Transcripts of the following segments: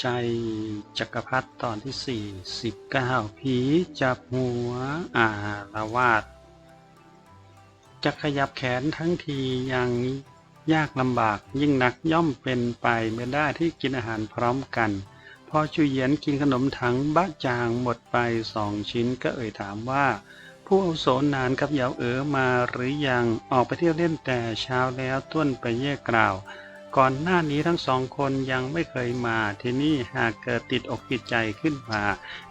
ใจจักรพรรดิตอนที่สี่สิบเก้าผีจับหัวอาละวาดจะขยับแขนทั้งทียังยากลำบากยิ่งนักย่อมเป็นไปไม่ได้ที่กินอาหารพร้อมกัน พอชูเยียนกินขนมถังบะจางหมดไปสองชิ้นก็เอ่ยถามว่า ผู้อาโสนานกับยาวเอ๋อมาหรือยังออกไปเที่ยวเล่นแต่เช้าแล้วต้นไปแยกกล่าว ก่อนหน้านี้ทั้งสองคนยังไม่เคยมา ที่นี่หากเกิดติดอกติดใจขึ้นมา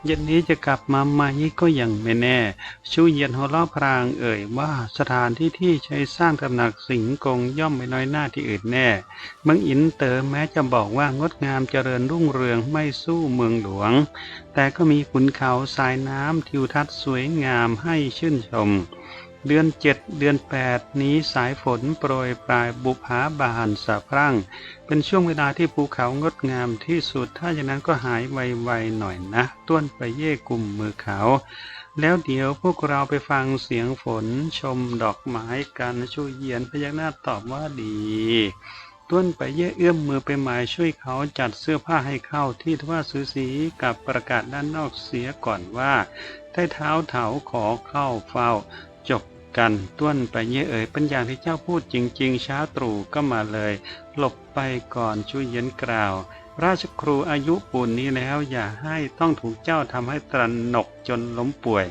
เย็นนี้จะกลับมาไหมก็ยังไม่แน่ ชูเยียนหัวเราะพรางเอ่ยว่าสถานที่ที่ใช้สร้างตำหนักสิงกงย่อมไม่น้อยหน้าที่อื่นแน่ เมืองอินเตอร์แม้จะบอกว่างดงามเจริญรุ่งเรืองไม่สู้เมืองหลวง แต่ก็มีขุนเขาสายน้ำทิวทัศน์สวยงามให้ชื่นชม เดือนเจ็ดเดือนแปดนี้สายฝนโปรยปลายบุพาบานสะพรั่ง เป็นช่วงเวลาที่ภูเขางดงามที่สุด ถ้าอย่างนั้นก็หายไวๆหน่อยนะ ต้วนไปเย่กลุ่มมือเขา แล้วเดี๋ยวพวกเราไปฟังเสียงฝนชมดอกไม้กันช่วยเยียนพยักหน้าตอบว่าดีต้นไปเย่เอื้อมมือไปหมายช่วยเขาจัดเสื้อผ้าให้เข้าที่ทว่าซื้อสีกับประกาศด้านนอกเสียก่อนว่าใต้เท้าเถาขอเข้าเฝ้า กันต้วนไปเย่เอ๋ยเป็นอย่างที่เจ้าพูดจริง ๆ ช้าตรู่ก็มาเลย หลบไปก่อนช่วยเย็นกล่าว ราชครูอายุปูนนี้แล้วอย่าให้ต้องถูกเจ้าทำให้ตระหนกจนล้มป่วย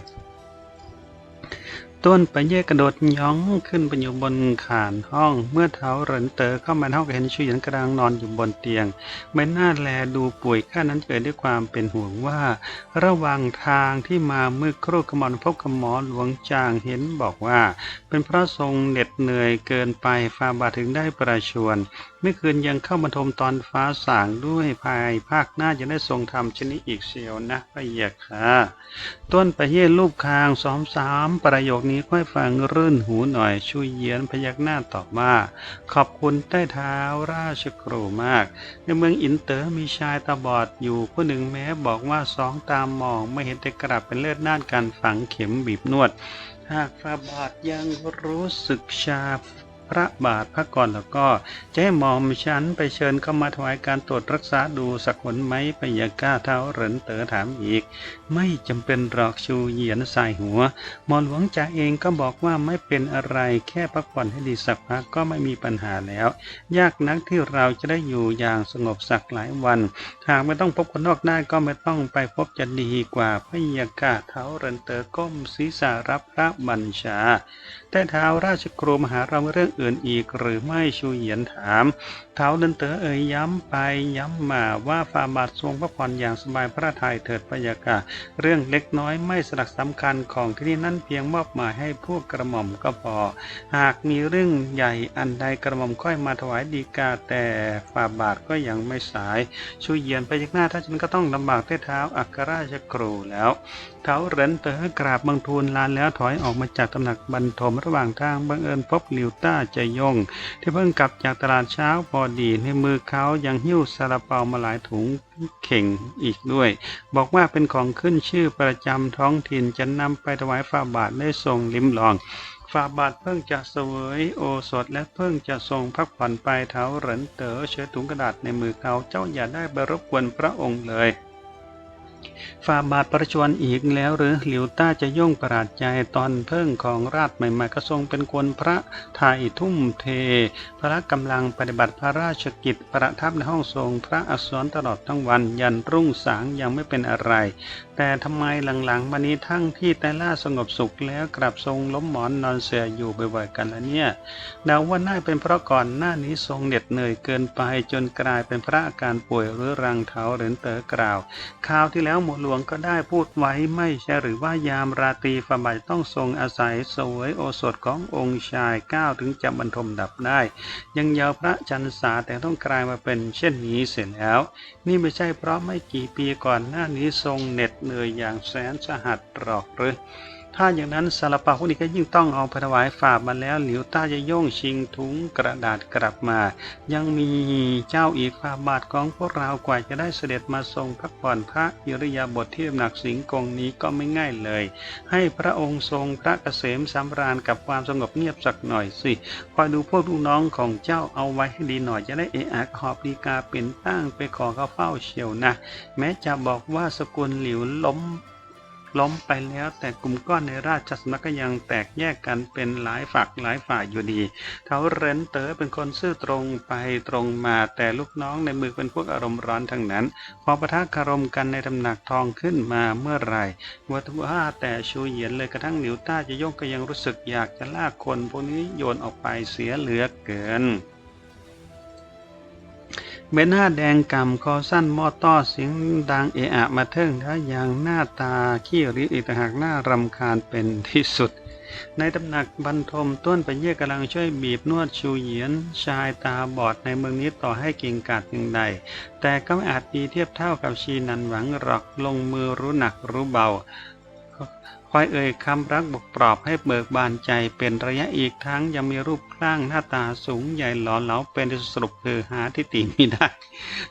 ต้นไปเย่กระโดดย้องขึ้นไปอยู่บนขานห้อง เมื่อเท้าเหรินเตอเข้ามาห้องเห็นชุยเหยินกำลังนอนอยู่บนเตียงใบหน้าแลดูป่วยข้านั้นเกิดด้วยความเป็นห่วงว่า ระหว่างทางที่มาเมื่อครู่กระหมอนพบกับหมอหลวงจางเห็นบอกว่า เป็นเพราะทรงเหน็ดเหนื่อยเกินไปฟาบาถึงได้ประชวร เมื่อคืนยังเข้ามาทมตอนฟ้าสางด้วยภายภาคหน้าจะได้ทรงทำชนิดอีกเชียวนะพระเยค่ะต้นไปเย่ลูกคางสองสามประโยคนี้ค่อยฟังรื่นหูหน่อยช่วยเยียนพยักหน้าตอบว่าขอบคุณใต้เท้าราชครูมาก ในเมืองอินเตอร์มีชายตาบอดอยู่ผู้หนึ่งแม้บอกว่าสองตามมองไม่เห็นแต่กลับเป็นเลือดน่านการฝังเข็มบีบนวดหากฟาบาทยังรู้สึกชา ระบาทพระก่อนแล้วก็จะให้หมอมฉันไปเชิญเข้ามาถวายการตรวจรักษาดูสักคนไหมไปยาก้าเท้าเหรินเต๋อถามอีก ไม่จำเป็นหรอกชูเหยียนสายหัวหมอหลวงจ่าเองก็บอกว่าไม่เป็นอะไรแค่พักผ่อนให้ดีสักพักก็ไม่มีปัญหาแล้ว ยากนักที่เราจะได้อยู่อย่างสงบสักหลายวัน หากไม่ต้องพบคนนอกได้ก็ไม่ต้องไปพบจะดีกว่าพยากาศเท้าเรินเตอก้มศีรษะรับพระบัญชา แต่เท้าราชครูมหาเราเรื่องอื่นอีกหรือไม่ชูเหยียนถาม เท้าเรินเตอเอ่ยย้ำไปย้ำมาว่าฟาบาททรงพระพรอย่างสบายพระทัยเถิดพยากาศเรื่องเล็กน้อยไม่สลักสำคัญของที่นี่นั่นเพียงมอบหมายให้พวกกระหม่อมก็พอ หากมีเรื่องใหญ่อันใดกระหม่อมค่อยมาถวายดีกาแต่ฟาบาทก็ยังไม่สายชูเหยียนไปยักหน้าถ้าฉันก็ต้องลำบากเท้าอัครราชครูแล้วเท้าเหรินเต๋อกราบบังทูลลานแล้วถอยออกมาจากตำหนักบรรทมระหว่างทางบังเอิญพบหลิวต้าใจยง ที่เพิ่งกลับจากตลาดเช้าพอดีในมือเขายังหิ้วซาลาเปามาหลายถุงเข่งอีกด้วย บอกว่าเป็นของขึ้นชื่อประจำท้องถิ่นจะนำไปถวายฝ่าบาทได้ทรงลิ้มลองฝ่าบาทเพิ่งจะเสวยโอสถและเพิ่งจะทรงพักผ่อนไปเท้าเหรินเต๋อเชื้อถุงกระดาษในมือเขาเจ้าอย่าได้ไปรบกวนพระองค์เลย ฝ่าบาทประชวรอีกแล้วหรือหลิวต้าจะย่งประหลาดใจตอนเพิ่งของราชใหม่ๆก็ทรงเป็นคนพระไทยทุ่มเท พระกำลังปฏิบัติพระราชกิจประทับในห้องทรงพระอักษรตลอดทั้งวันยันรุ่งสางยังไม่เป็นอะไร แต่ทำไมหลังๆมานี้ทั้งที่แต่ล่าสงบสุขแล้วกลับทรงล้มหมอนนอนเสียอยู่บ่อยๆกันล้วเนี่ยเดาว่าน่าเป็นเพราะก่อนหน้านี้ทรงเหน็ดเหนื่อยเกินไปจนกลายเป็นพระอาการป่วยหรือรังเท้าหรือเต๋อกล่าวคราวที่แล้วหมวดหลวงก็ได้พูดไว้ไม่ใช่หรือว่ายามราตรีฝ่าบาทต้องทรงอาศัยสวยโอสถขององค์ชายก้าวถึงจะบรรทมดับได้ ยังยาวพระจันสาแต่ต้องกลายมาเป็นเช่นนี้เสร็จแล้ว นี่ไม่ใช่เพราะไม่กี่ปีก่อนหน้านี้ทรงเหน็ดเหนื่อยอย่างแสนสาหัสหรอกหรือ ถ้าอย่างนั้นซาลาเปาพวกนี้ก็ยิ่งต้องเอาไปถวายฝามาแล้ว หลิวต้าจะโย่งชิงถุงกระดาษกลับมา ยังมีเจ้าอีกฝาบาทของพวกเรากว่าจะได้เสด็จมาทรงพักผ่อนพระอิริยาบถที่หนักสิงกงนี้ก็ไม่ง่ายเลย ให้พระองค์ทรงพระเกษมสำราญกับความสงบเงียบสักหน่อยสิคอยดูพวกลูกน้องของเจ้าเอาไว้ให้ดีหน่อยจะได้เอะอะหอบดีกาเป็นตั้งไปขอเขาเฝ้าเชียวนะ แม้จะบอกว่าสกุลหลิวล้ม ล้มไปแล้ว แต่กลุ่มก้อนในราชสำนักก็ยังแตกแยกกันเป็นหลายฝักหลายฝ่ายอยู่ดีเทาเรนเต๋อเป็นคนซื่อตรงไปตรงมาแต่ลูกน้องในมือเป็นพวกอารมณ์ร้อนทั้งนั้น พอประทะคารมกันในตำหนักทองขึ้นมาเมื่อไหร่วัตว่าแต่ชูเหยียนเลยกระทั่งหนิวต้าจะยกก็ยังรู้สึกอยากจะลากคนพวกนี้โยนออกไปเสียเหลือเกิน เบนหน้าแดงกำคอสั้นมอต้อเสียงดังเอะอะมาเทิงแล้วอย่างหน้าตาขี้ริอีกต่างหากหน้ารำคาญเป็นที่สุด ในตำหนักบรรทมต้นไปเยี่ยกำลังช่วยบีบนวดชูเหยียนชายตาบอดในเมืองนี้ต่อให้เก่งกาจเพียงใด แต่ก็ไม่อาจดีเทียบเท่ากับชีนันหวังหรอกลงมือรู้หนักรู้เบา คอยเอ่ยคำรักบกปลอบให้เบิกบานใจเป็นระยะอีกทั้งยังมีรูปคลั่งหน้าตาสูงใหญ่หล่อเหลาเป็นที่สรุปคือหาที่ติไม่ได้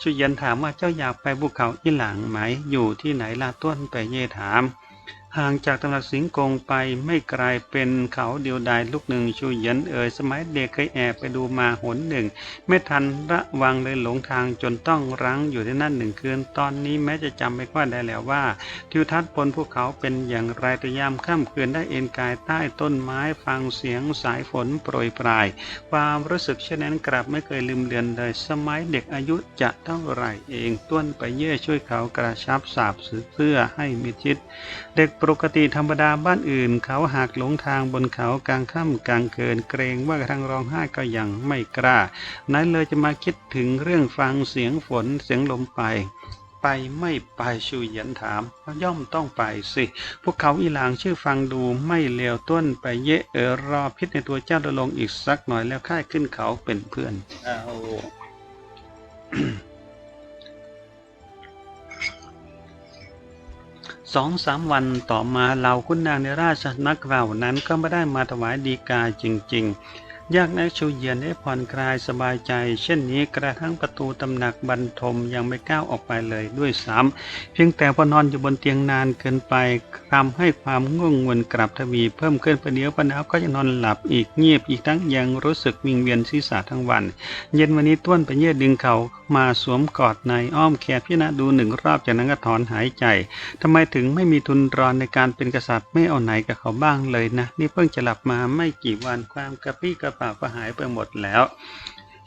ชุยันถามว่าเจ้าอยากไปภูเขาอีหลังไหมอยู่ที่ไหนลาต้นไปเย่ถาม ห่างจากตำหนักสิงกงไปไม่ไกลเป็นเขาเดียวดายลูกหนึ่งชูเยันเอ่ยสมัยเด็กเคยแอบไปดูมาหนหนึ่ง ไม่ทันระวังเลยหลงทางจนต้องรั้งอยู่ที่นั่นหนึ่งคืน ตอนนี้แม้จะจำไม่ค่อยได้แล้วว่า ทิวทัศน์บนภูเขาเป็นอย่างไรแต่ยามค่ำคืนได้เอนกายใต้ต้นไม้ฟังเสียงสายฝนโปรยปลาย ความรู้สึกเช่นนั้นกลับไม่เคยลืมเลือนเลย สมัยเด็กอายุจะเท่าไหร่เองต้นไปเย่ช่วยเขากระชับสาบเสื้อให้มิดชิดเด็กปกติธรรมดาบ้านอื่น เขาหากหลงทางบนเขากลางค่ำกลางเกินเกรงว่ากระทั่งร้องไห้ก็ยังไม่กล้า นั้นเลยจะมาคิดถึงเรื่องฟังเสียงฝนเสียงลมไปไปไม่ไปชูหยียนถามย่อมต้องไปสิ พวกเขาอีหลางชื่อฟังดูไม่เลวต้นไปเยะเออรอพิษในตัวเจ้าดลงอีกสักหน่อยแล้วค่ายขึ้นเขาเป็นเพื่อนเอา สองสามวันต่อมาเหล่าคุณนางในราชนักเรานั้นก็ไม่ได้มาถวายดีกาจริง ๆ ยากนักชูเยียนได้ผ่อนคลายสบายใจ เช่นนี้กระทั่งประตูตำหนักบรรทมยังไม่ก้าวออกไปเลยด้วยซ้ำเพียงแต่พอนอนอยู่บนเตียงนานเกินไปทำให้ความง่วงงวนกลับทวีเพิ่มขึ้นประเดี๋ยวประดาวก็จะนอนหลับอีกเงียบอีกทั้งยังรู้สึกวิงเวียนศีรษะทั้งวัน เย็นวันนี้ต้วนไปเยี่ยดึงเขามาสวมกอดในอ้อมแขนพิจารณาดูหนึ่งรอบจากนั้นก็ถอนหายใจทำไมถึงไม่มีทุนรอนในการเป็นกษัตริย์ไม่เอาไหนกับเขาบ้างเลยนะ นี่เพิ่งจะหลับมาไม่กี่วันความกระปี้กระเป๋าก็หายไปหมดแล้ว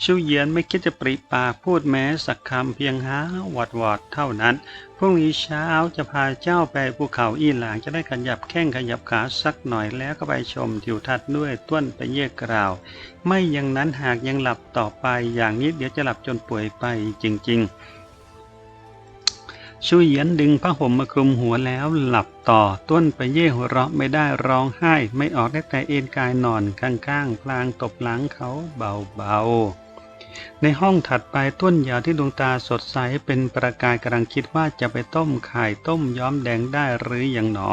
ชูเยียนไม่คิดจะปริปากพูดแม้สักคำเพียงหาวอดวอดเท่านั้น พรุ่งนี้เช้าจะพาเจ้าไปภูเขาอีหลางจะได้ขยับแข้งขยับขาสักหน่อยแล้วก็ไปชมทิวทัศน์ด้วยต้นไปเยี่ยกล่าว ไม่อย่างนั้นหากยังหลับต่อไปอย่างนี้เดี๋ยวจะหลับจนป่วยไปจริง ๆ ชูเยียนดึงผ้าห่มมาคลุมหัวแล้วหลับต่อต้นไปเย่หัวเราะไม่ได้ร้องไห้ไม่ออกได้แต่เอนกายนอนข้างๆ พลางตบหลังเขาเบาๆ ในห้องถัดไปต้นยาวที่ดวงตาสดใสเป็นประกายกำลังคิดว่าจะไปต้มไข่ต้มย้อมแดงได้หรืออย่างหนอ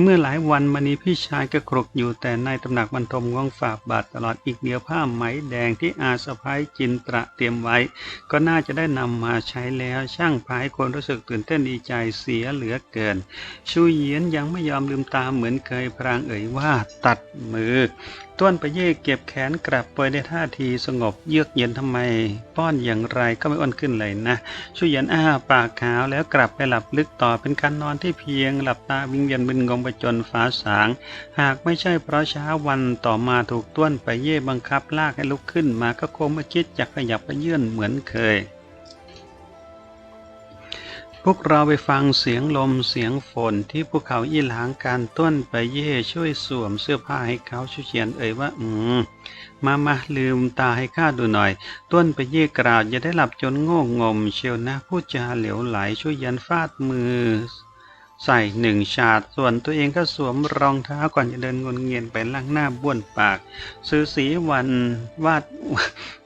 เมื่อหลายวันมานี้พี่ชายก็ครกอยู่แต่ในตำหนักบรรทมว่างฝากบาทตลอดอีกเดียวผ้าไหมแดงที่อาสะพ้ายจินตระเตรียมไว้ ก็น่าจะได้นำมาใช้แล้วช่างพายคนรู้สึกตื่นเต้นดีใจเสียเหลือเกิน ชูเยียนยังไม่ยอมลืมตาเหมือนเคยพรางเอ่ยว่าตัดมือ ต้วนไปเย่เก็บแขนกลับไปในท่าทีสงบเยือกเย็นทำไมป้อนอย่างไรก็ไม่อ้วนขึ้นเลยนะชูเยียนอ้าปากขาวแล้วกลับไปหลับลึกต่อเป็นการนอนที่เพียง หลับตาวิงเวียนมึนงงไปจนฟ้าสาง หากไม่ใช่เพราะเช้าวันต่อมาถูกต้วนไปเย่บังคับลากให้ลุกขึ้นมาก็คงไม่คิดจะขยับไปเยื่อนเหมือนเคยพวกเราไปฟังเสียงลมเสียงฝนที่ภูเขายี่หลางการต้นไปเย่ช่วยสวมเสื้อผ้าให้เขาชูเฉียนเอ่ยว่า อืม มามาลืมตาให้ข้าดูหน่อย ต้นไปเย่กราวอย่าได้หลับจนโง่งม เชียวนะพูดจาเหลวไหลช่วยยันฟาดมือ ใส่หนึ่งชาดส่วนตัวเองก็สวมรองเท้าก่อนจะเดินงนเงียนไปล้างหน้าบ้วนปาก ซื้อสีวันวาด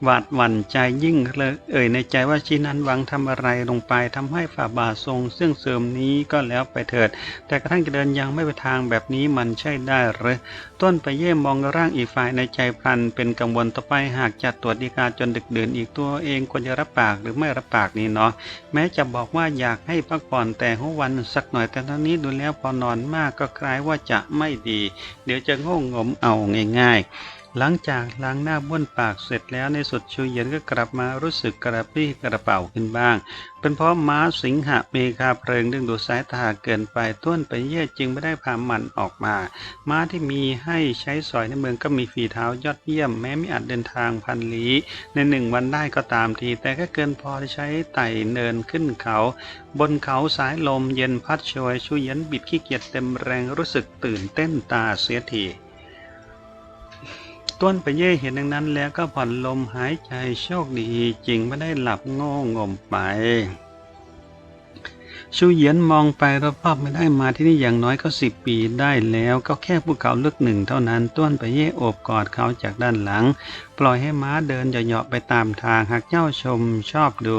วาดหวั่นใจยิ่งเลยเอ่ยในใจว่าชีนันหวังทำอะไรลงไปทำให้ฝ่าบาททรงซึ่งเสริมนี้ก็แล้วไปเถิด แต่กระทั่งจะเดินยังไม่ไปทางแบบนี้มันใช่ได้หรือต้นไปเย่มองร่างอีกฝ่ายในใจพลัน เป็นกังวลต่อไปหากจะตรวจดีกาจนดึกเดื่นอีกตัวเองควรจะรับปากหรือไม่รับปากนี่เนาะแม้จะบอกว่าอยากให้พักผ่อนแต่หัววันสักหน่อยแต่ตอนนี้ดูแล้วพอนอนมากก็คล้ายว่าจะไม่ดี เดี๋ยวจะง่วงมเอาง่าย ๆ หลังจากล้างหน้าบ้วนปากเสร็จแล้วในสุดชูเย็นก็กลับมารู้สึกกระปรี้กระเป๋าขึ้นบ้าง เป็นเพราะม้าสิงหะเมคาเพลิงดึงดูดสายตาเกินไปต้วนไปเย่จึงไม่ได้พามันออกมา ม้าที่มีให้ใช้สอยในเมืองก็มีฝีเท้ายอดเยี่ยมแม้ไม่อาจเดินทางพันลี้ในหนึ่งวันได้ก็ตามที แต่ก็เกินพอที่ใช้ไต่เนินขึ้นเขา บนเขาสายลมเย็นพัดโชยชูเย็นบิดขี้เกียจเต็มแรงรู้สึกตื่นเต้นตาเสียที ต้นไปเย่เห็นดังนั้นแล้วก็ผ่อนลมหายใจโชคดีจริงไม่ได้หลับโง่งมไป ชูเหยียนมองไปรอบๆไม่ได้มาที่นี่อย่างน้อยก็สิบปีได้แล้วก็แค่ภูเขาลึกหนึ่งเท่านั้นต้นไปเย่โอบกอดเขาจากด้านหลัง ปล่อยให้ม้าเดินเหยาะๆไปตามทางหากเจ้าชมชอบดู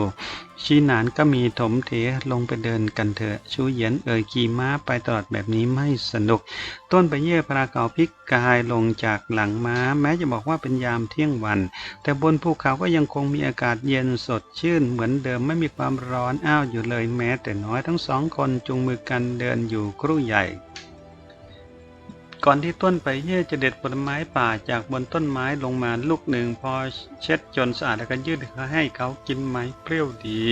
ชีหนานก็มีถมเถลงไปเดินกันเถอะ ชูเหยียนเอ่ยขี่ม้าไปตลอดแบบนี้ไม่สนุก ต้นไปเย่พราเก่าพิกกายลงจากหลังม้า แม้จะบอกว่าเป็นยามเที่ยงวัน แต่บนภูเขาก็ยังคงมีอากาศเย็นสดชื่น เหมือนเดิมไม่มีความร้อนอ้าวอยู่เลยแม้แต่น้อยทั้งสองคนจุงมือกันเดินอยู่ครู่ใหญ่ ก่อนที่ต้นไปเย่จะเด็ดผลไม้ป่าจากบนต้นไม้ลงมาลูกหนึ่ง พอเช็ดจนสะอาดแล้วก็ยืดให้เขากินไหมเปรี้ยวดี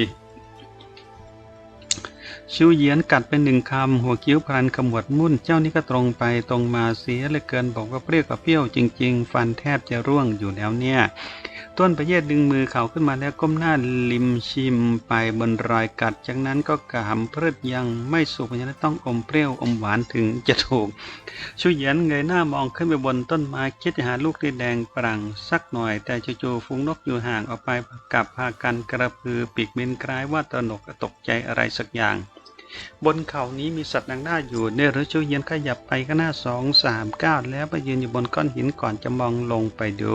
ชิวเยียนกัดเป็นหนึ่งคำ หัวคิ้วพลันขมวดมุ่นเจ้านี่ก็ตรงไปตรงมาเสียเลยเกินบอกว่าเปรี้ยวกับเปรี้ยวจริง ๆ ฟันแทบจะร่วงอยู่แล้วเนี่ย ต้นประเยศดึงมือเขาขึ้นมาแล้วก้มหน้าลิมชิมไปบนรอยกัด จากนั้นก็กามเพลิดยังไม่สุกเพราะฉะนั้นต้องอมเปรี้ยวอมหวานถึงจะถูกชูเหยียนเงยหน้ามองขึ้นไปบนต้นไม้คิดจะหาลูกที่แดงปรังสักหน่อย แต่จู่ๆฝูงนกอยู่ห่างออกไปกับพากันกระพือปีกบินคล้ายว่าตระหนกตกใจอะไรสักอย่าง บนเขานี้มีสัตว์นางหน้าอยู่เนรชูเย็นขยับไปก็หน้าสองสามก้าวแล้วไปยืนอยู่บนก้อนหินก่อนจะมองลงไปดู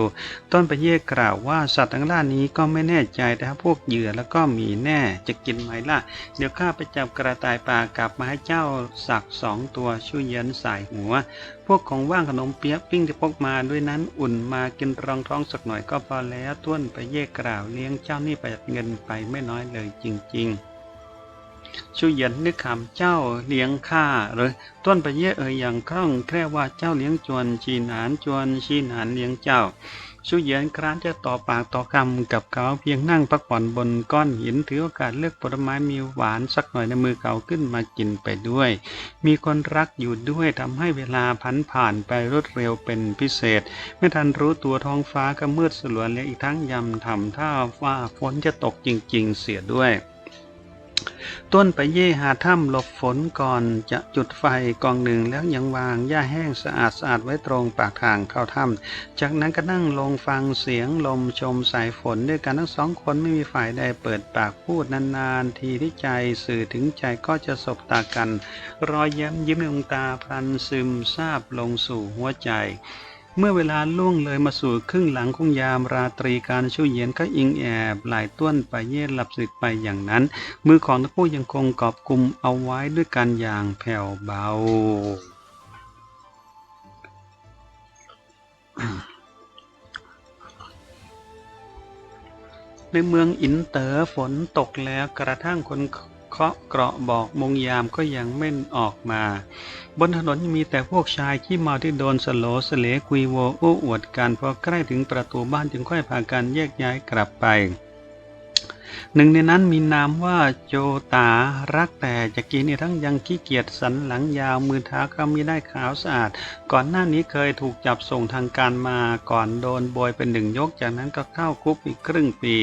ต้นไปเยกกล่าวว่าสัตว์นางหน้านี้ก็ไม่แน่ใจแต่ถ้าพวกเหยื่อแล้วก็มีแน่จะกินไหมล่ะ เดี๋ยวข้าไปจับกระต่ายป่ากลับมาให้เจ้าสักสองตัวชูเย็นใส่หัว พวกของว่างขนมเปี๊ยะปิ้งที่พกมาด้วยนั้นอุ่นมากินรองท้องสักหน่อยก็พอแล้วต้วนไปเยกกล่าวเลี้ยงเจ้านี่ประหยัดเงินไปไม่น้อยเลยจริง ๆ ชูเหยียนนึกคำเจ้าเลี้ยงข้าหรือต้นไปเย่เอ่ยอย่างคล่องแคล่วว่าเจ้าเลี้ยงจวนชีนานจวนชีนานเลี้ยงเจ้าชูเหยียนคร้านจะต่อปากต่อคำกับเขาเพียงนั่งพักผ่อนบนก้อนหินถือโอกาสเลือกผลไม้มีหวานสักหน่อยในมือเขาขึ้นมากินไปด้วย มีคนรักอยู่ด้วยทำให้เวลาพันผ่านไปรวดเร็วเป็นพิเศษ ไม่ทันรู้ตัวท้องฟ้าก็มืดสลัวและอีกทั้งยำทำท่าว่าฝนจะตกจริง ๆ เสียด้วย ต้นไปเย่หาถ้ำหลบฝนก่อนจะจุดไฟกองหนึ่งแล้วยังวางหญ้าแห้งสะอาดสะอาดไว้ตรงปากทางเข้าถ้ำจากนั้นก็นั่งลงฟังเสียงลมชมสายฝนด้วยกันทั้งสองคนไม่มีฝ่ายใดเปิดปากพูดนานๆ ทีที่ใจสื่อถึงใจก็จะสบตากัน รอยย้มยิ้มในดวงตาพลันซึมซาบลงสู่หัวใจ เมื่อเวลาล่วงเลยมาสู่ครึ่งหลังของยามราตรีการชูเย็นก็อิงแอบหลายต้วนไปเย็ดหลับสึกไปอย่างนั้น มือของทั้งคู่ยังคงกอบกลุ่มเอาไว้ด้วยกันอย่างแผ่วเบาในเมืองอินเตอร์ฝนตกแล้วกระทั่งคน เคาะเกราะบอกมงยามก็ยังไม่ออกมา บนถนนมีแต่พวกชายขี้เมาที่โดนสโลสเลกุยโวอู้อวดกันพอใกล้ถึงประตูบ้านจึงค่อยพากันแยกย้ายกลับไป หนึ่งในนั้นมีนามว่าโจตารักแต่จะกินนี่ทั้งยังขี้เกียจสันหลังยาวมือเท้าก็มีได้ขาวสะอาด ก่อนหน้านี้เคยถูกจับส่งทางการมาก่อนโดนโบยเป็นหนึ่งยกจากนั้นก็เข้าคุกอีกครึ่งปี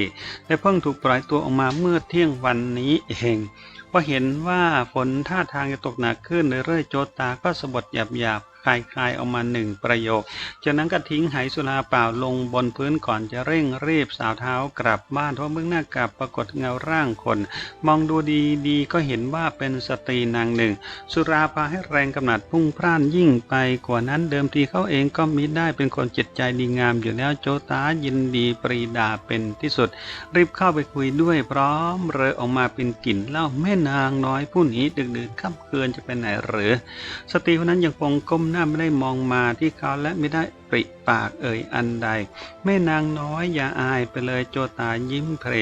และเพิ่งถูกปล่อยตัวออกมาเมื่อเที่ยงวันนี้เองพอเห็นว่าฝนท่าทางจะตกหนักขึ้นเรื่อยๆโจตาก็สะบัดหยาบๆ คายคายออกมาหนึ่งประโยค จากนั้นก็ทิ้งไหสุราเปล่าลงบนพื้นก่อนจะเร่งรีบสาวเท้ากลับบ้านเพราะเบื้องหน้ากลับปรากฏเงาร่างคน มองดูดีๆก็เห็นว่าเป็นสตรีนางหนึ่ง สุราพาให้แรงกำหนัดพุ่งพล่านยิ่งไปกว่านั้นเดิมทีเขาเองก็มิได้เป็นคนจิตใจดีงามอยู่แล้วโจตายินดีปรีดาเป็นที่สุด รีบเข้าไปคุยด้วยพร้อมเรอออกมาเป็นกลิ่นเล้าแม่นางน้อยผู้นี้ดึกดื่นค่ำคืนจะไปไหนหรือ สตรีคนนั้นยังคงก้มหน้าไม่ได้มองมาที่เขาและไม่ได้ปริปากเอ่ยอันใด แม่นางน้อยอย่าอายไปเลยโจตายิ้มเพล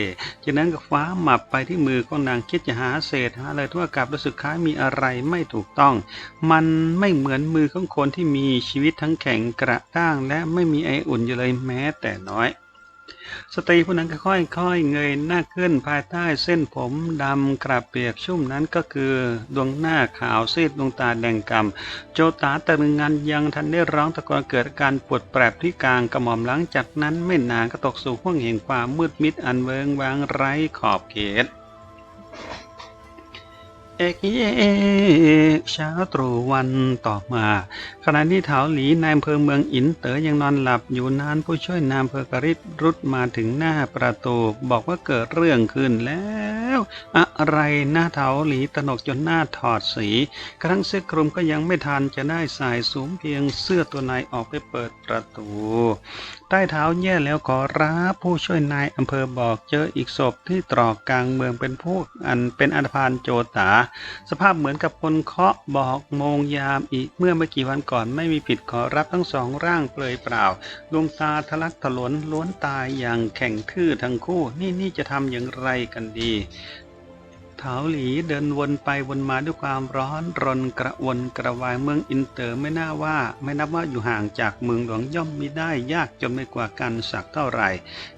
จากนั้นก็ฟ้าหมับไปที่มือของนางคิดจะหาเศษหาอะไรทั่วกับรู้สึกคล้ายมีอะไรไม่ถูกต้อง มันไม่เหมือนมือของคนที่มีชีวิตทั้งแข็งกระด้างและไม่มีไออุ่นอยู่เลยแม้แต่น้อย สตรีผู้นั้นค่อยๆเงยหน้าขึ้นภายใต้เส้นผมดำกระเปียกชุ่มนั้นก็คือดวงหน้าขาวซีดดวงตาแดงกำโจตาตะลึงงานยังทันได้ร้องตะโกนเกิดการปวดแปรบที่กลางกระหม่อมหลังจากนั้นไม่นานก็ตกสู่ห้วงแห่งความมืดมิดอันเวิงวางไร้ขอบเขต เอกเอกเช้าตรู่วันต่อมา ขณะที่เถาหลีนายอำเภอเมืองอินเต๋อยังนอนหลับอยู่นานผู้ช่วยนายอำเภอกริษรุดมาถึงหน้าประตูบอกว่าเกิดเรื่องขึ้นแล้ว อะไรหน้าเถาหลีตนกจนหน้าถอดสีกระทั่งเสื้อคลุมก็ยังไม่ทันจะได้ใส่สูงเพียงเสื้อตัวในออกไปเปิดประตู ใต้เท้าแย่แล้วขอรับผู้ช่วยนายอำเภอบอกเจออีกศพที่ตรอกกลางเมืองเป็นพวกอันเป็นอันพาลโจตา สภาพเหมือนกับคนเคาะบอกโมงยามอีกเมื่อไม่กี่วันก่อนไม่มีผิดขอรับทั้งสองร่างเปลยเปล่าดวงตาทะลักถลนล้วนตายอย่างแข็งทื่อทั้งคู่นี่นี่จะทำอย่างไรกันดี ถาหลีเดินวนไปวนมาด้วยความร้อนรนกระวนกระวายเมืองอินเตอร์ไม่น่าว่า ไม่นับว่าอยู่ห่างจากเมืองหลวงย่อมมิได้ยากจนไม่กว่ากันสักเท่าไหร่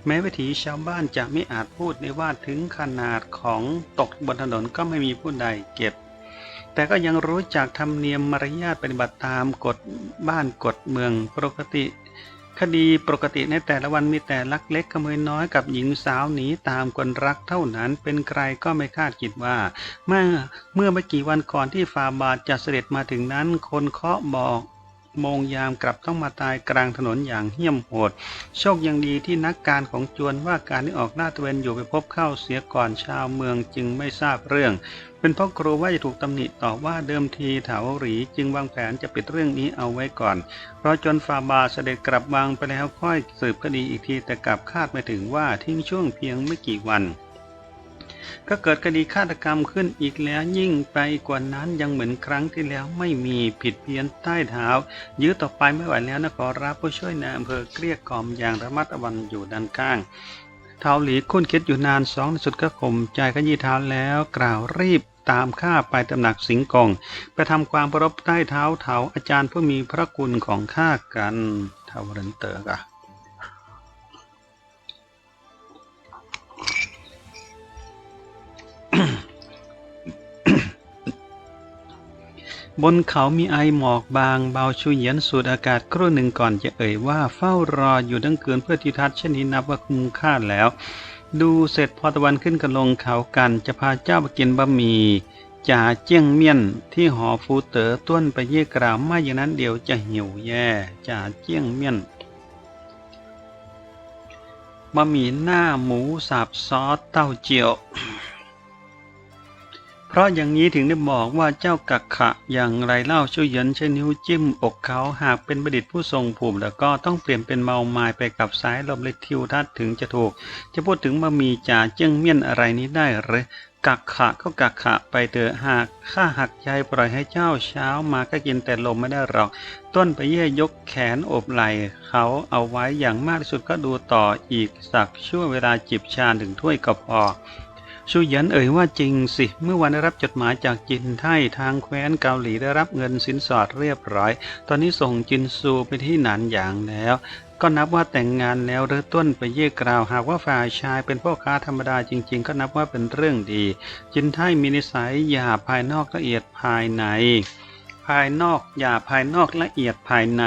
แม้วิถีชาวบ้านจะไม่อาจพูดได้ว่าถึงขนาดของตกบนถนนก็ไม่มีผู้ใดเก็บแต่ก็ยังรู้จักธรรมเนียมมารยาทปฏิบัติตามกฎบ้านกฎเมืองปกติ คดีปกติในแต่ละวันมีแต่ลักเล็กขโมยน้อยกับหญิงสาวหนีตามคนรักเท่านั้นเป็นใครก็ไม่คาดคิดว่า เมื่อเมื่อไม่กี่วันก่อนที่ฟาบาทจะเสด็จมาถึงนั้น คนเคาะบอกโมงยามกลับต้องมาตายกลางถนนอย่างเหี้ยมโหด โชคยังดีที่นักการของจวนว่าการที่ออกลาตะเวนอยู่ไปพบเข้าเสียก่อนชาวเมืองจึงไม่ทราบเรื่อง เป็นเพราะกลัวว่าจะถูกตำหนิต่อว่าเดิมทีถาวหรีจึงวางแผนจะปิดเรื่องนี้เอาไว้ก่อนเพราะจนฟาบาเสด็จกลับวางไปแล้วค่อยสืบคดีอีกทีแต่กลับคาดไม่ถึงว่าทิ้งช่วงเพียงไม่กี่วันก็เกิดคดีฆาตกรรมขึ้นอีกแล้วยิ่งไปกว่านั้นยังเหมือนครั้งที่แล้วไม่มีผิดเพี้ยนใต้เท้า ยื้อต่อไปไม่ไหวแล้วนะขอรับผู้ช่วยนายอำเภอเกลี้ยกล่อมอย่างระมัดระวังอยู่ด้านข้างเท้าหลีคุ้นคิดอยู่นานสองในสุดก็ข่มใจขยี้เท้าแล้วกล่าวรีบ ตามข้าไปตำหนักสิงกอง ไปทำความเคารพใต้เท้าเถาอาจารย์ผู้มีพระคุณของข้ากันเทาวรันเตอร์กะบนเขามีไอหมอกบางเบาชุยเย็นสูดอากาศครู่หนึ่งก่อนจะเอ่ยว่าเฝ้ารออยู่ทั้งคืนเพื่อทิทัศน์เช่นนี้นับว่าคุ้มค่าแล้ว ดูเสร็จพอตะวันขึ้นกันลงเขากัน จะพาเจ้าไปกินบะหมี่จ่าเจี้ยงเมี่ยนที่หอฟูเต๋อต้วนไปเยี่ยกราวไม่อย่างนั้นเดี๋ยวจะหิวแย่จ่าเจี้ยงเมี่ยนบะหมี่หน้าหมูสับซอสเต้าเจี้ยว เพราะอย่างนี้ถึงได้บอกว่าเจ้ากักขะอย่างไรเล่าช่วยเยินใช้นิ้วจิ้มอกเขาหากเป็นบัณฑิตผู้ทรงภูมิแล้วก็ต้องเปลี่ยนเป็นเมามายไปกับสายลมและทิวทัศน์ถึงจะถูก จะพูดถึงบะมีจ่าเจิ้งเมี่ยนอะไรนี้ได้หรือกักขะก็กักขะไปเถอะหากข้าหักใจปล่อยให้เจ้าเช้ามาก็กินแต่ลมไม่ได้หรอก ต้นไปเย่ยกแขนโอบไหล่เขาเอาไว้อย่างมากที่สุดก็ดูต่ออีกสักช่วงเวลาจิบชาถึงถ้วยก็พอ ชูหยันเอ่ยว่าจริงสิ เมื่อวันได้รับจดหมายจากจินไททางแคว้นเกาหลีได้รับเงินสินสอดเรียบร้อย ตอนนี้ส่งจินซูไปที่หนานหยางแล้ว ก็นับว่าแต่งงานแล้วหรือต้นไปเย่กล่าว หากว่าฝ่ายชายเป็นพ่อค้าธรรมดาจริง ๆ ก็นับว่าเป็นเรื่องดี จินไทมีนิสัยหยาภายนอกละเอียดภายใน ภายนอกหยาภายนอกละเอียดภายใน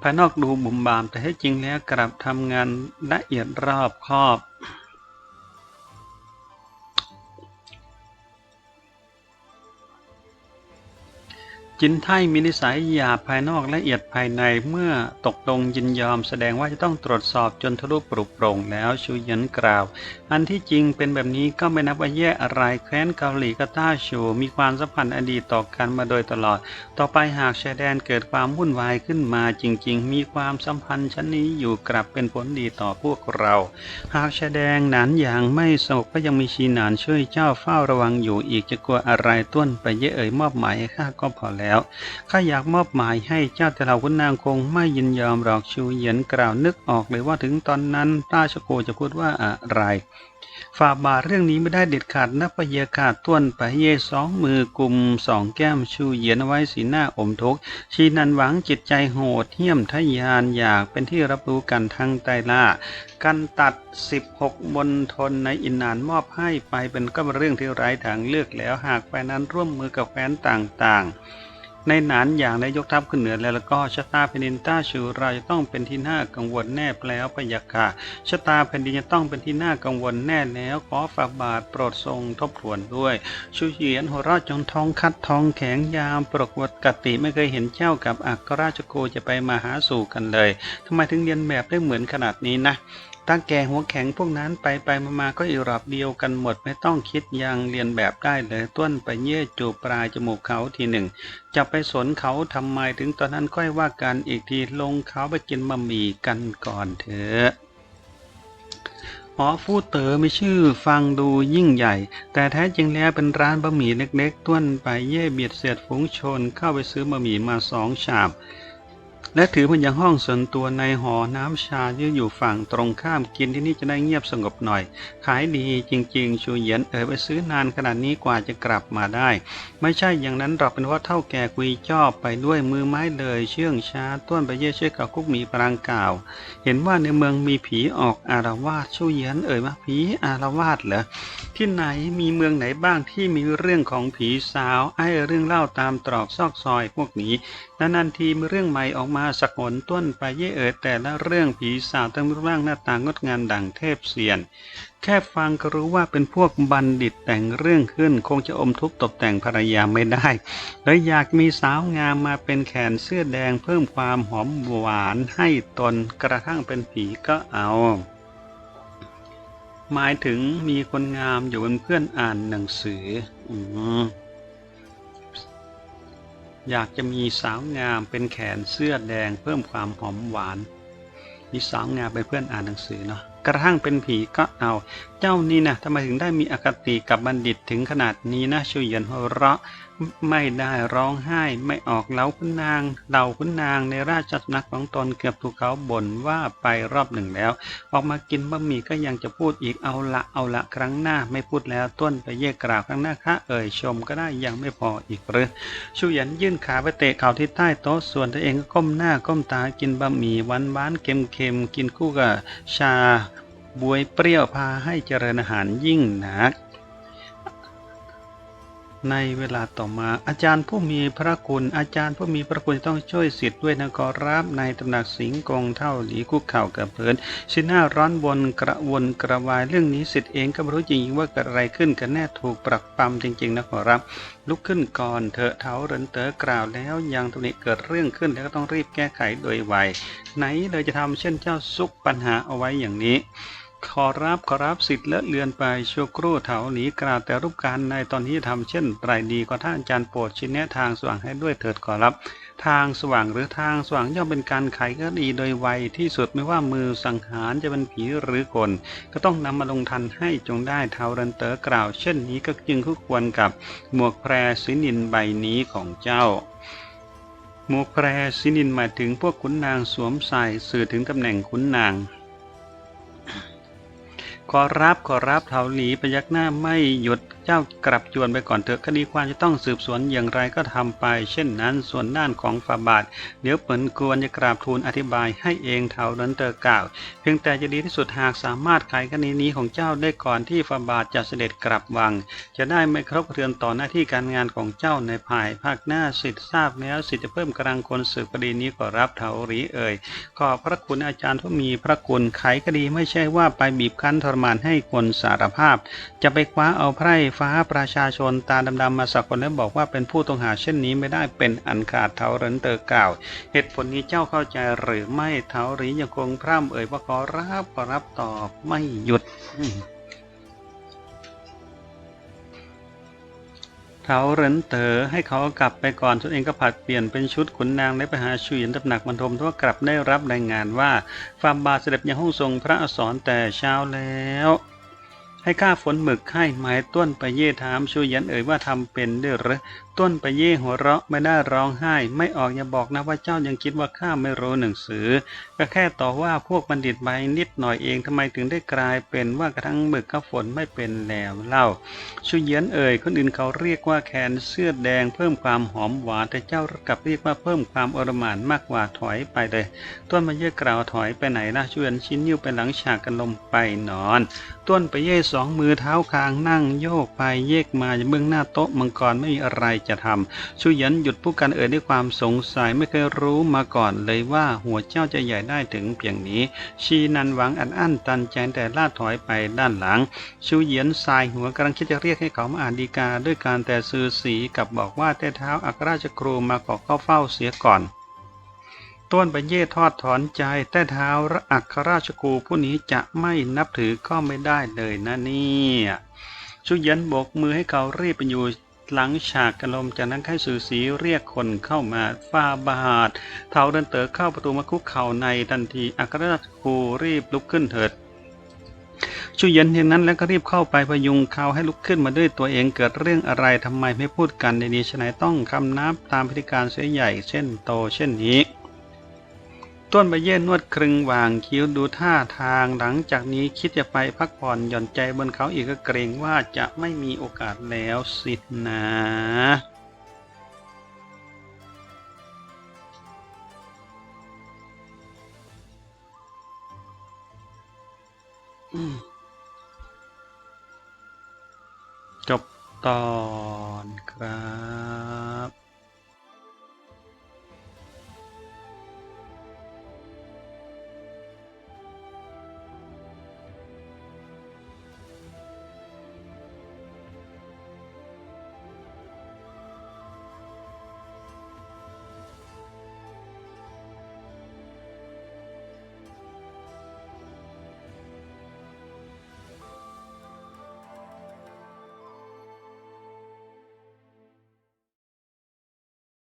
ภายนอกดูบุ่มบามแต่ให้จริงแล้วกลับทำงานละเอียดรอบคอบ จินไทยมีนิสัยหยาบภายนอกละเอียดภายในเมื่อตกลงยินยอมแสดงว่าจะต้องตรวจสอบจนทะลุปรุโปร่งแล้วชูเหยินกล่าว อันที่จริงเป็นแบบนี้ก็ไม่นับว่าแย่อะไรแคว้นเกาหลีกับต้าชูมีความสัมพันธ์อดีตต่อกันมาโดยตลอด ต่อไปหากชายแดนเกิดความวุ่นวายขึ้นมาจริง ๆ มีความสัมพันธ์ชั้นนี้อยู่กลับเป็นผลดีต่อพวกเรา หากชายแดนหนานอย่างไม่สงบก็ยังมีชีหนานช่วยเจ้าเฝ้าระวังอยู่อีกจะกลัวอะไรต้นไปเย่เอ่ยมอบหมายให้ข้าก็พอแล้วข้าอยากมอบหมายให้เจ้าแต่เราคุณนางคงไม่ยินยอมหรอกชูเหยียนกล่าวนึกออกเลยว่าถึงตอนนั้นราชโกจะพูดว่าอะไร ฝ่าบาทเรื่องนี้ไม่ได้เด็ดขาดนับปะเยาขาดต้วนไปเยสองมือกลุ่มสองแก้มชูเหยียนไว้สีหน้าอมทุกข์ชีนันหวังจิตใจโหดเหี้ยมทะยานอยากเป็นที่รับรู้กันทั้งไตล่ากันตัด 16 บนทนในอินนานมอบให้ไปเป็นก็เป็นเรื่องที่ไร้ทางเลือกแล้วหากแฟนนั้นร่วมมือกับแฟนต่างๆ ในหนานอย่างได้ยกทัพขึ้นเหนือแล้วแล้วก็ชะตาแผ่นดินต้าชูเราจะต้องเป็นที่น่ากังวลแน่แล้วพยะค่ะชะตาแผ่นดินจะต้องเป็นที่น่ากังวลแน่แล้วขอฝากบาทโปรดทรงทบทวนด้วย ชูเหยียนหัวเราะจนท้องคัดท้องแข็งยามปรกวดกติไม่เคยเห็นเจ้ากับอัครราชโกจะไปมาหาสู่กันเลยทำไมถึงเรียนแบบได้เหมือนขนาดนี้นะ ตั้งแก่หัวแข็งพวกนั้นไปไปมามาก็อีรอบเดียวกันหมดไม่ต้องคิดยังเรียนแบบได้เลยต้นไปเย่จูปลายจมูกเขาทีหนึ่งจะไปสนเขาทำไมถึงตอนนั้นค่อยว่ากันอีกทีลงเขาไปกินบะหมี่กันก่อนเถอะหอฟูเต๋อไม่ชื่อฟังดูยิ่งใหญ่ แต่แท้จริงแล้วเป็นร้านบะหมี่เล็กๆต้วนไปเย่เบียดเสียดฝูงชนเข้าไปซื้อบะหมี่มาสองชาม และถือมันยังห้องส่วนตัวในหอน้ำชาที่อยู่ฝั่งตรงข้ามกินที่นี่จะได้เงียบสงบหน่อย ขายดีจริง ๆ ชูเหยียนเอ๋ยไปซื้อนานขนาดนี้กว่าจะกลับมาได้ ไม่ใช่อย่างนั้นหรอกเป็นว่าเท่าแก่กุยจอบไปด้วยมือไม้เลยเชื่องช้าต้วนไปเย่ช่วยกับกุ๊กมีปรางกล่าว เห็นว่าในเมืองมีผีออกอารวาสชูเหยียนเอ่ยว่าผีอารวาสเหรอที่ไหนมีเมืองไหนบ้างที่มีเรื่องของผีสาวไอ้เรื่องเล่าตามตรอกซอกซอยพวกนี้ นานๆทีมีเรื่องใหม่ออกมาสักหนต้นไปเย่เอ๋ยแต่ละเรื่องผีสาวทั้งรูปร่างหน้าตางดงามดั่งเทพเสียน แค่ฟังก็รู้ว่าเป็นพวกบัณฑิตแต่งเรื่องขึ้น คงจะอมทุกตกแต่งภรรยาไม่ได้ เลยอยากมีสาวงามมาเป็นแขนเสื้อแดงเพิ่มความหอมหวานให้ตนกระทั่งเป็นผีก็เอาหมายถึงมีคนงามอยู่เป็นเพื่อนอ่านหนังสือ อืม อยากจะมีสาวงามเป็นแขนเสื้อแดงเพิ่มความหอมหวาน มีสาวงามเป็นเพื่อนอ่านหนังสือเนาะกระทั่งเป็นผีก็เอา เจ้านี่นะทำไมถึงได้มีอคติกับบัณฑิตถึงขนาดนี้นะช่วยเหยันหัวเราะ ไม่ได้ร้องไห้ไม่ออกเล้าคุณนางเดาคุณนางในราชสำนักของตนเกือบถูกเขาบ่นว่าไปรอบหนึ่งแล้ว ออกมากินบะหมี่ก็ยังจะพูดอีกเอาละเอาละครั้งหน้าไม่พูดแล้วต้นไปเย่กล่าวครั้งหน้าคะเอ่ยชมก็ได้ยังไม่พออีกหรือชูหยันยื่นขาไปเตะเข่าที่ใต้โต๊ะส่วนตัวเองก็ก้มหน้าก้มตากินบะหมี่หวานหวานเค็มเค็มกินคู่กับชาบวยเปรี้ยวพาให้เจริญอาหารยิ่งนัก ในเวลาต่อมาอาจารย์ผู้มีพระคุณอาจารย์ผู้มีพระคุณต้องช่วยสิทธิ์ด้วยนะขอรับในตำหนักสิงกงเท่าหลีคุกเข่ากับเพินสิหน้าร้อนวนกระวนกระวายเรื่องนี้สิทธิ์เองก็ไม่รู้จริงๆว่าเกิดอะไรขึ้นกันแน่ถูกปรักปรำจริงๆนะขอรับลุกขึ้นก่อนเถอะเท้าเรินเต๋อกล่าวแล้วยังตรงนี้เกิดเรื่องขึ้นแล้วก็ต้องรีบแก้ไขโดยไวไหนเลยจะทำเช่นเจ้าซุกปัญหาเอาไว้อย่างนี้ ขอรับขอรับสิทธิ์และเลือนไปชั่วครู่เถาหลีกล่าวแต่รูปการในตอนที่ทำเช่นไรดีก็ท่านอาจารย์โปรดชี้แนะทางสว่างให้ด้วยเถิดขอรับ ทางสว่างหรือทางสว่างย่อมเป็นการไขก็ดีโดยไวที่สุดไม่ว่ามือสังหารจะเป็นผีหรือคนก็ต้องนำมาลงทันให้จงได้เทาเรนเตอร์กล่าว เช่นนี้ก็จึงคู่ควรกับหมวกแพรสินินใบนี้ของเจ้าหมวกแพรสินินหมายถึงพวกขุนนางสวมใส่สื่อถึงตำแหน่งขุนนาง ขอรับขอรับเถาหลีพยักหน้าไม่หยุด เจ้ากลับจวนไปก่อนเถอะคดีความจะต้องสืบสวนอย่างไรก็ทำไป เช่นนั้นส่วนด้านของฝาบาท เดี๋ยวเปิ่นกวนจะกราบทูลอธิบายให้เองเถาเรนเตอร์กล่าว เพียงแต่จะดีที่สุดหากสามารถไขคดีนี้ของเจ้าได้ก่อนที่ฝาบาทจะเสด็จกลับวัง จะได้ไม่ครบเรือนต่อหน้าที่การงานของเจ้าในภายภาคหน้าสิทธิ์ทราบแล้วสิทธิ์จะเพิ่มกำลังคนสืบคดีนี้ขอรับเถาหลีเอ่ยขอบพระคุณอาจารย์ผู้มีพระคุณไขคดีไม่ใช่ว่าไปบีบคั้นทรมานให้คนสารภาพ จะไปคว้าเอาไพร่ฟ้าประชาชนตาดำๆมาสักคนแล้วบอกว่าเป็นผู้ต้องหาเช่นนี้ไม่ได้เป็นอันขาดเทาเรินเตอกล่าว เหตุผลนี้เจ้าเข้าใจหรือไม่เทาหรียังคงพร่ำเอ่ยว่าขอรับขอรับตอบไม่หยุดเขาเหรินเต๋อให้เขากลับไปก่อนตนเองก็ผัดเปลี่ยนเป็นชุดขุนนางและไปหาชุยนตำหนักบรรทมทั่วกลับได้รับรายงานว่าฟาร์มบาทเสด็จยังห้องทรงพระอักษรแต่เช้าแล้ว ให้ข้าฝนหมึกให้หมายต้นไปเย่ถามชุยยันเอ่ยว่าทำเป็นด้วยหรือ ต้นไปเย่หัวเราะไม่ได้ร้องไห้ ไม่ออกอย่าบอกนะว่าเจ้ายังคิดว่าข้าไม่รู้หนังสือ ก็แค่ต่อว่าพวกบัณฑิตใบนิดหน่อยเองทำไมถึงได้กลายเป็นว่ากระทั่งหมึกกับฝนไม่เป็นแล้วเล่าชุยเยียนเอ่ยคนอื่นเขาเรียกว่าแคนเสื้อแดงเพิ่มความหอมหวานแต่เจ้ากลับเรียกว่าเพิ่มความอรมานมากกว่าถอยไปเลย ต้นมาเย่กล่าวถอยไปไหนล่ะชวนชิ้นนิ้วไปหลังฉากกันลมไปนอน ต้นไปเย่สองมือเท้าคางนั่งโยกไปเยกมาเบื้องหน้าโต๊ะมังกรไม่มีอะไรจะทำชุยเยียนหยุดผู้กันเอ่ยด้วยความสงสัยไม่เคยรู้มาก่อนเลยว่าหัวเจ้าจะใหญ่ได้ถึงเพียงนี้ ชีนันหวังอันอั้นตันใจแต่ลาดถอยไปด้านหลัง ชูเหยียนสายหัวกำลังคิดจะเรียกให้เขามาอ่านดีกาด้วยการแต่ซือสีกับบอกว่าแต่เท้าอัครราชครูมาขอเข้าเฝ้าเสียก่อนต้นไปเย่ทอดถอนใจแต่เท้าอัครราชครูผู้นี้จะไม่นับถือก็ไม่ได้เลยนะเนี่ยชูเยียนโบกมือให้เขารีบไปอยู่ หลังฉากกันลมจากนั้นให้สื่อสีเรียกคนเข้ามาฟาบาดเท้าเดินเต๋อเข้าประตูมาคุกเข่าในทันทีอัครราชครูรีบลุกขึ้นเถิดชูเย็นเห็นนั้นแล้วก็รีบเข้าไปพยุงเขาให้ลุกขึ้นมาด้วยตัวเองเกิดเรื่องอะไรทำไมไม่พูดกันในนี้ฉนัยต้องคำนับตามพิธีการเสียใหญ่ เช่นโตเช่นนี้ ต้นใบเย่นนวดครึงวางคิ้วดูท่าทางหลังจากนี้คิดจะไปพักผ่อนหย่อนใจบนเขาอีกก็เกรงว่าจะไม่มีโอกาสแล้วสินะจบตอนครับ